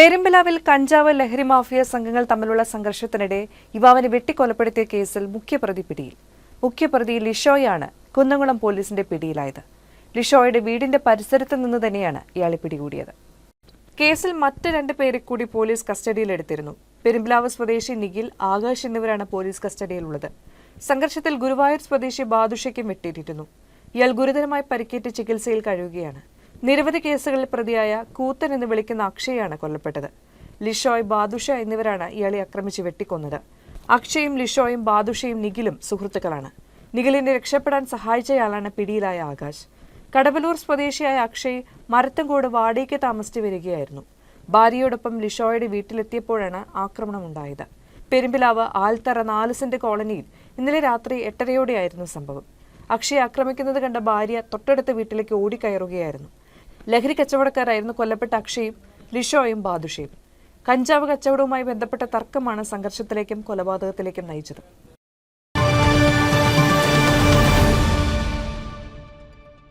പെരുമ്പിലാവിൽ കഞ്ചാവ് ലഹരി മാഫിയ സംഘങ്ങൾ തമ്മിലുള്ള സംഘർഷത്തിനിടെ യുവാവിനെ വെട്ടിക്കൊലപ്പെടുത്തിയ കേസിൽ മുഖ്യപ്രതി പിടിയിൽ. മുഖ്യപ്രതി ലിഷോയാണ് കുന്നംകുളം പോലീസിന്റെ പിടിയിലായത്. ലിഷോയുടെ വീടിന്റെ പരിസരത്ത് നിന്ന് തന്നെയാണ് ഇയാളെ പിടികൂടിയത്. കേസിൽ മറ്റ് രണ്ട് പേരെ കൂടി പോലീസ് കസ്റ്റഡിയിലെടുത്തിരുന്നു. പെരുമ്പിലാവ് സ്വദേശി നിഖിൽ ആകാശ് എന്നിവരാണ് പോലീസ് കസ്റ്റഡിയിലുള്ളത്. സംഘർഷത്തിൽ ഗുരുവായൂർ സ്വദേശി ബാദുഷയ്ക്കും വെട്ടിയിട്ടിരുന്നു. ഇയാൾ ഗുരുതരമായി പരിക്കേറ്റ് ചികിത്സയിൽ കഴിയുകയാണ്. നിരവധി കേസുകളിൽ പ്രതിയായ കൂത്തൻ എന്ന് വിളിക്കുന്ന അക്ഷയാണ് കൊല്ലപ്പെട്ടത്. ലിഷോയ് ബാദുഷ എന്നിവരാണ് ഇയാളെ ആക്രമിച്ച് വെട്ടിക്കൊന്നത്. അക്ഷയും ലിഷോയും ബാദുഷയും നിഖിലും സുഹൃത്തുക്കളാണ്. നിഖിലിനെ രക്ഷപ്പെടാൻ സഹായിച്ചയാളാണ് പിടിയിലായ ആകാശ്. കടവലൂർ സ്വദേശിയായ അക്ഷയ് മരത്തങ്കോട് വാടകയ്ക്ക് താമസിച്ചു വരികയായിരുന്നു. ഭാര്യയോടൊപ്പം ലിഷോയുടെ വീട്ടിലെത്തിയപ്പോഴാണ് ആക്രമണമുണ്ടായത്. പെരുമ്പിലാവ് ആൽത്തറ നാല് സെന്റ് കോളനിയിൽ ഇന്നലെ രാത്രി എട്ടരയോടെയായിരുന്നു സംഭവം. അക്ഷയെ ആക്രമിക്കുന്നത് കണ്ട ഭാര്യ തൊട്ടടുത്ത വീട്ടിലേക്ക് ഓടിക്കയറുകയായിരുന്നു. ലഹരി കച്ചവടക്കാരായിരുന്നു കൊല്ലപ്പെട്ട അക്ഷയും ലിഷോയും ബാദുഷയും. കഞ്ചാവ് കച്ചവടവുമായി ബന്ധപ്പെട്ട തർക്കമാണ് സംഘർഷത്തിലേക്കും കൊലപാതകത്തിലേക്കും നയിച്ചത്.